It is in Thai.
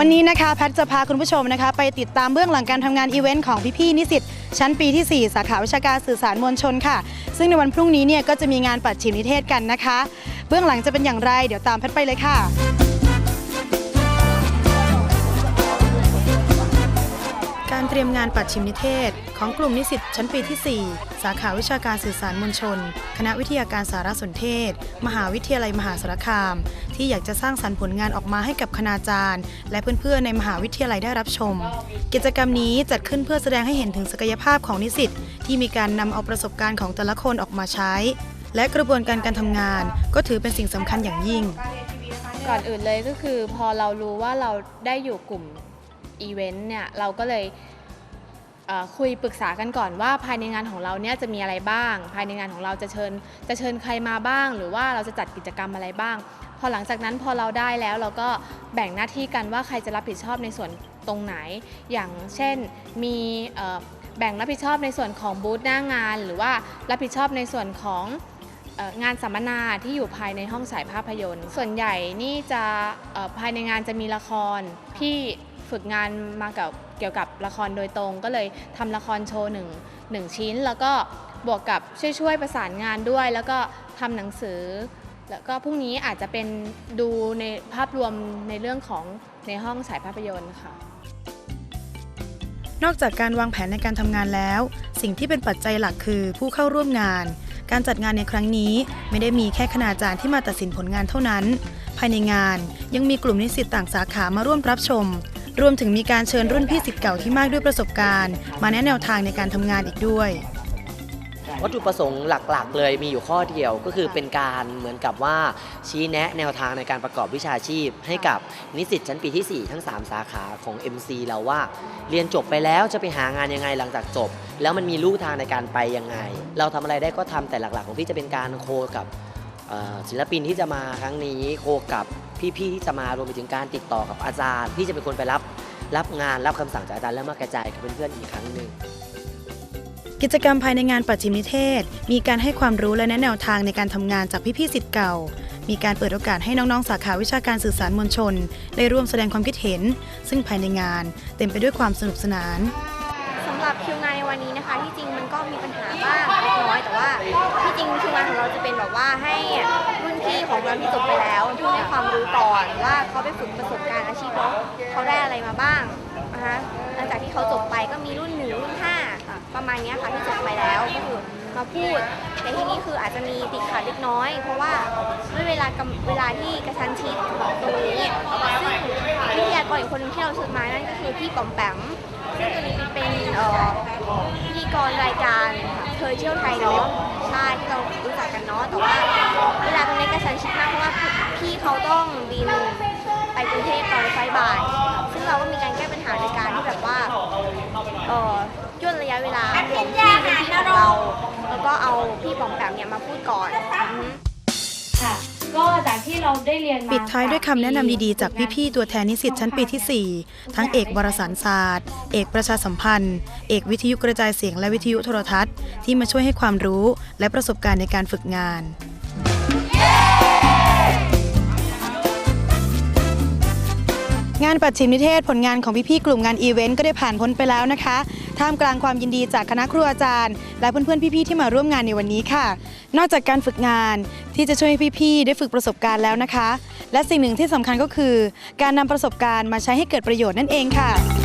วันนี้นะคะแพทจะพาคุณผู้ชมนะคะ ไปติดตามเบื้องหลังการทำงานอีเวนต์ของพี่ๆนิสิตชั้นปีที่ 4 สาขาวิชาการสื่อสารมวลชนค่ะ ซึ่งในวันพรุ่งนี้เนี่ยก็จะมีงานปัดฉิมนิเทศกันนะคะ เบื้องหลังจะเป็นอย่างไร เดี๋ยวตามแพทไปเลยค่ะ การเตรียมงานปัดชิมนิเทศ ของกลุ่มนิสิตชั้นปีที่ 4 สาขาวิชาการสื่อสารมวลชน คณะวิทยาการสารสนเทศ มหาวิทยาลัยมหาสารคาม ที่อยากจะสร้างสรรค์ผลงานออกมาให้กับคณาจารย์ และเพื่อนๆ ในมหาวิทยาลัยได้รับชม กิจกรรมนี้จัดขึ้นเพื่อแสดงให้เห็นถึงศักยภาพของนิสิตที่มีการนำเอาประสบการณ์ของแต่ละคนออกมาใช้ และกระบวนการการทำงาน ก็ถือเป็นสิ่งสำคัญอย่างยิ่ง ก่อนอื่นเลยก็คือพอเรารู้ว่าเราได้อยู่กลุ่ม อีเวนต์เนี่ยเราก็เลยเคุยปรึกษากันก่อนว่าภายในงานของเราเนี่ยจะมีอะไรบ้าง ภายในงานของเราจะเชิญจะเชิญใครมาบ้าง หรือว่าเราจะจัดกิจกรรมอะไรบ้าง พอหลังจากนั้นพอเราได้แล้วเราก็แบ่งหน้าที่กันว่าใครจะรับผิดชอบในส่วนตรงไหน อย่างเช่นมีแบ่งรับผิดชอบในส่วนของบูธหน้างาน หรือว่ารับผิดชอบในส่วนของงานสัมมนาที่อยู่ภายในห้องฉายภาพยนตร์ ส่วนใหญ่นี่จะภายในงานจะมีละครพี่ ฝึกงานมากับเกี่ยวกับละครโดยตรง ก็เลยทำละครโชว์หนึ่งหนึ่งชิ้น แล้วก็บวกกับช่วยช่วยๆประสานงานด้วย แล้วก็ทำหนังสือ แล้วก็พรุ่งนี้อาจจะเป็นดูในภาพรวมในเรื่องของในห้องฉายภาพยนตร์ค่ะนอกจากการวางแผนในการทำงานแล้ว สิ่งที่เป็นปัจจัยหลักคือผู้เข้าร่วมงาน การจัดงานในครั้งนี้ไม่ได้มีแค่คณาจารย์ที่มาตัดสินผลงานเท่านั้น ภายในงานยังมีกลุ่มนิสิตต่างสาขามาร่วมรับชม รวมถึงมีการเชิญรุ่นพี่สิทธิ์เก่าที่มากด้วยประสบการณ์ มาแนะแนวทางในการทำงานอีกด้วย วัตถุประสงค์หลักๆ เลยมีอยู่ข้อเดียวก็คือเป็นการเหมือนกับว่าชี้แนะแนวทางในการประกอบวิชาชีพ ให้กับนิสิตชั้นปีที่ 4 ทั้ง 3 สาขาของ MC เราว่า เรียนจบไปแล้วจะไปหางานยังไงหลังจากจบ แล้วมันมีลู่ทางในการไปยังไง เราทำอะไรได้ก็ทำแต่หลักๆ ของพี่จะเป็นการโคกับ ศิลปินที่จะมาครั้งนี้โคกับพี่ๆที่จะมารวมไปถึงการติดต่อกับอาจารย์พี่จะเป็นคนไปรับรับงานรับคำสั่งจากอาจารย์แล้วมากระจายกับเพื่อนๆอีกครั้งหนึ่งกิจกรรมภายในงานปัจฉิมนิเทศ มีการให้ความรู้และแนะแนวทางในการทำงานจากพี่ๆสิทธิ์เก่า มีการเปิดโอกาสให้น้องๆ สาขาวิชาการสื่อสารมวลชน ได้ร่วมแสดงความคิดเห็น ซึ่งภายในงานเต็มไปด้วยความสนุกสนาน ในวันนี้นะคะ ที่จริงมันก็มีปัญหาบ้างเล็กน้อยแต่ว่าที่จริงคิวงานของเราจะเป็นแบบว่าให้รุ่นพี่ของเราที่จบไปแล้วพูดให้ความรู้ก่อนว่าเขาไปฝึกประสบการณ์อาชีพแล้วเขาได้อะไรมาบ้างนะคะหลังจากที่เขาจบไปก็มีรุ่นหนึ่งรุ่นห้าประมาณนี้ค่ะที่จบไปแล้วก็คือมาพูดแต่ที่นี่คืออาจจะมีติดขัดเล็กน้อย เพราะว่าด้วยเวลาเวลาที่กระชั้นชิดตรงนี้ซึ่ง อีกคนนึงที่เราเชิญมานั่นก็คือพี่ปอมแปมซึ่งตัวนี้เป็นเอ่อพิธีกรรายการเธอเที่ยวไทยเนาะใช่ที่เรารู้จักกันเนาะแต่ว่าเวลาตรงนี้กระชันชิดมากเพราะว่าพี่เขาต้องบินไปกรุงเทพตอนไฟบ่าย ซึ่งเราก็มีการแก้ปัญหาในการที่แบบว่าเอ่อย่นระยะเวลาของพี่เป็นพี่ของเรา แล้วก็เอาพี่ปอมแปมเนี่ยมาพูดก่อนค่ะ เราได้เรียนมาปิดท้ายด้วยคำแนะนำดีๆ จากพี่ๆตัวแทนนิสิตชั้นปีที่ 4 ทั้งเอกวารสารศาสตร์ เอกประชาสัมพันธ์ เอกวิทยุกระจายเสียงและวิทยุโทรทัศน์ ที่มาช่วยให้ความรู้และประสบการณ์ในการฝึกงาน ปัดชิมนิเทศผลงานของพี่ๆกลุ่มงานอีเวนต์ก็ได้ผ่านพ้นไปแล้วนะคะ ท่ามกลางความยินดีจากคณะครูอาจารย์ และเพื่อนๆพี่ๆที่มาร่วมงานในวันนี้ค่ะ นอกจากการฝึกงานที่จะช่วยให้พี่ๆได้ฝึกประสบการณ์แล้วนะคะ และสิ่งหนึ่งที่สำคัญก็คือ การนำประสบการณ์มาใช้ให้เกิดประโยชน์นั่นเองค่ะ